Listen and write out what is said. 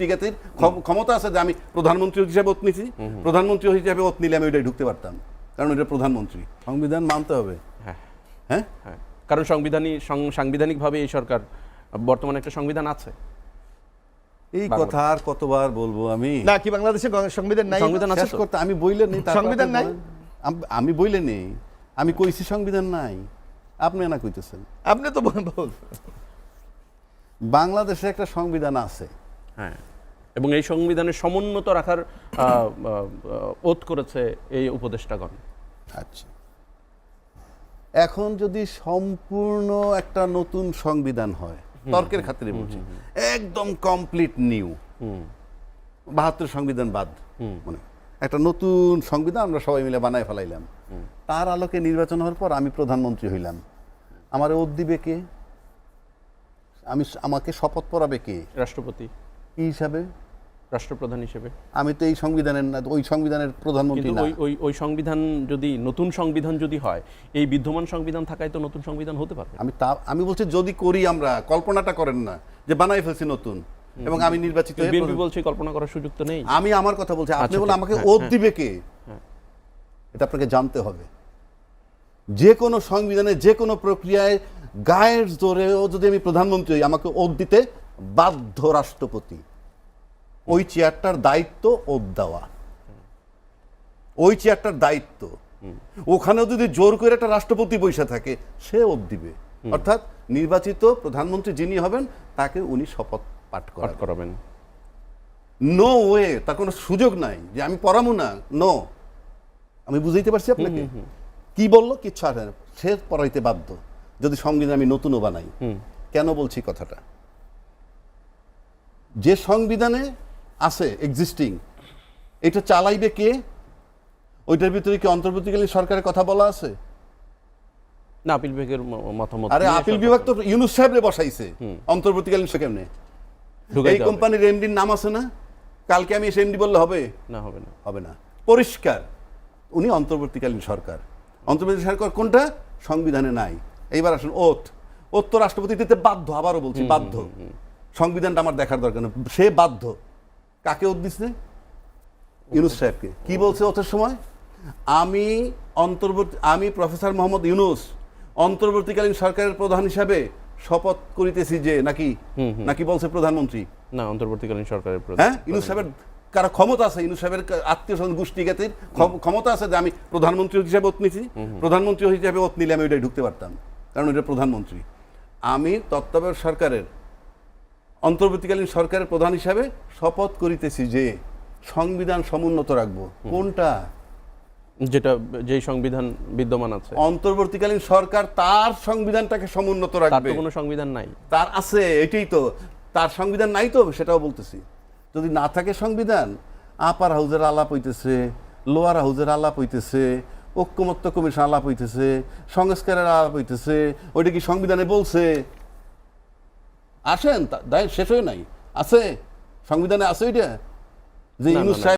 টিকাতের ক্ষ- ক্ষমতা আছে যে আমি প্রধানমন্ত্রী হিসাবে ওত নিছি। প্রধানমন্ত্রী হিসাবে ওত নিলে আমি ওইটাই ঢুকতে পারতাম। কারণ এটা প্রধানমন্ত্রী। সংবিধান মানতে হবে। হ্যাঁ। হ্যাঁ? হ্যাঁ। কারণ সংবিধানিক সং- সাংবিধানিকভাবে এই সরকার বর্তমানে একটা সংবিধান আছে। এই কথা আর কতবার বলব আমি? না কি বাংলাদেশে সংবিধান নাই? সংবিধান আছে করতে আমি বইলে নেই সংবিধান নাই? আমি বইলে নেই। আমি কইছি সংবিধান নাই। আপনি না কইতেছেন। আপনি তো বল- বল বাংলাদেশে একটা সংবিধান আছে। হ্যাঁ। এবং এই সংবিধানের সমুন্নত রাখার ওত করেছে এই উপদেষ্টাগণ। আচ্ছা। এখন যদি সম্পূর্ণ একটা নতুন সংবিধান হয় তর্কের খাতিরে বলছি একদম কমপ্লিট নিউ বাহাত্তর সংবিধান বাদ মানে একটা নতুন সংবিধান আমরা সবাই মিলে বানায় ফেলাইলাম। তার আলোকে নির্বাচন হওয়ার পর আমি প্রধানমন্ত্রী হইলাম। আমার ওত দিবে কে? আমি আমাকে শপথ পড়াবে কে? রাষ্ট্রপতি। কি হিসাবে? রাষ্ট্রপ্রধান হিসেবে। আমি তো এই সংবিধানের না ওই সংবিধানের প্রধানমন্ত্রী না। ওই ওই ওই সংবিধান যদি নতুন সংবিধান যদি হয় এই বিদ্যমান সংবিধান থাকায় তো নতুন সংবিধান হতে পারে আমি তা আমি বলছি যদি করি আমরা কল্পনাটা করেন না যে বানাই ফেলছি নতুন এবং আমি নির্বাচিত বিএনপি বলছে কল্পনা করার সুযোগ তো নেই। আমি আমার কথা বলছি আপনি আচ্ছা, বলে আমাকে হ্যাঁ, ওত হ্যাঁ। দিবে কে? হ্যাঁ। এটা আপনাকে জানতে হবে। যে কোনো সংবিধানে যে কোনো প্রক্রিয়ায় গায়ের জোরেও যদি আমি প্রধানমন্ত্রী হই আমাকে ওত দিতে বাধ্য রাষ্ট্রপতি ওই চেয়ারটার দায়িত্ব ওত দেওয়া। ওই চেয়ারটার দায়িত্ব। ওখানেও যদি জোর করে একটা রাষ্ট্রপতি বৈশা থাকে সে ওত দিবে। অর্থাৎ নির্বাচিত প্রধানমন্ত্রী যিনি হবেন তাকে উনি শপথ পাঠ করাবেন। নো ওয়ে তার কোনো সুযোগ নাই যে আমি পড়াবো না। নো আমি বুঝাইতে পারছি আপনাকে? কি বলল? কিচ্ছু আসে না। সে পড়াইতে বাধ্য। যদি সংবিধান আমি নতুনও বানাই। কেন বলছি কথাটা? যে সংবিধানে আছে এক্সিস্টিং এটা চালাইবে কে? ওইটার ভিতরে কি অন্তর্বর্তীকালীন সরকারের কথা বলা আছে? না আপিল বিভাগের মতামত আরে আপিল বিভাগ তো ইউনুস সাহেবরে বসাইছে। অন্তর্বর্তীকালীন সে কেমনে? এই কোম্পানির এমডির নাম আছে না? কালকে আমি এসে এমডি বললে হবে? না হবে না। হবে না। পরিষ্কার। উনি অন্তর্বর্তীকালীন সরকার। অন্তর্বর্তী সরকার কোনটা? সংবিধানে নাই। এইবার আসুন ওত। ওত তো রাষ্ট্রপতি দিতে বাধ্য আবারও বলছি বাধ্য। সংবিধানটা আমার দেখার দরকার সে বাধ্য। কাকে ওত দিচ্ছে ইউনুস সাহেবকে। কি বলছে ওতের সময়? আমি অন্তর্বর্তী আমি প্রফেসর মোহাম্মদ ইউনুস অন্তর্বর্তীকালীন সরকারের প্রধান হিসাবে শপথ করিতেছি যে নাকি নাকি বলছে প্রধানমন্ত্রী? না অন্তর্বর্তীকালীন সরকারের প্রধান। হ্যাঁ? ইউনুস সাহেবের কারও ক্ষমতা আছে ইউনুস সাহেবের আত্মীয় স্বজন গোষ্ঠী জ্ঞাতির ক্ষমতা আছে যে আমি প্রধানমন্ত্রী হিসেবে ওত নিছি। প্রধানমন্ত্রী হিসেবে ওত নিলে আমি ওইটাই ঢুকতে পারতাম কারণ এটা প্রধানমন্ত্রী। আমি তত্ত্বাবধায়ক সরকারের অন্তর্বর্তীকালীন সরকারের প্রধান হিসাবে শপথ করিতেছি যে সংবিধান সমুন্নত রাখব। কোনটা? যেটা যেই সংবিধান বিদ্যমান আছে। অন্তর্বর্তীকালীন সরকার তার সংবিধানটাকে সমুন্নত রাখবে। কোনো সংবিধান নাই। তার আছে এটাই তো। তার সংবিধান নাই তো সেটাও বলতেছি। যদি না থাকে সংবিধান আপার হাউজের আলাপ হইতেছে লোয়ার হাউজের আলাপ হইতেছে ঐক্যমত্য কমিশন আলাপ হইতেছে সংস্কারের আলাপ হইতেছে ওইটা কি সংবিধানে বলছে? আসেন শেষ হয়ে নাই। আছে সংবিধানে আছে ওইটা? যে ইউনুস সাহেব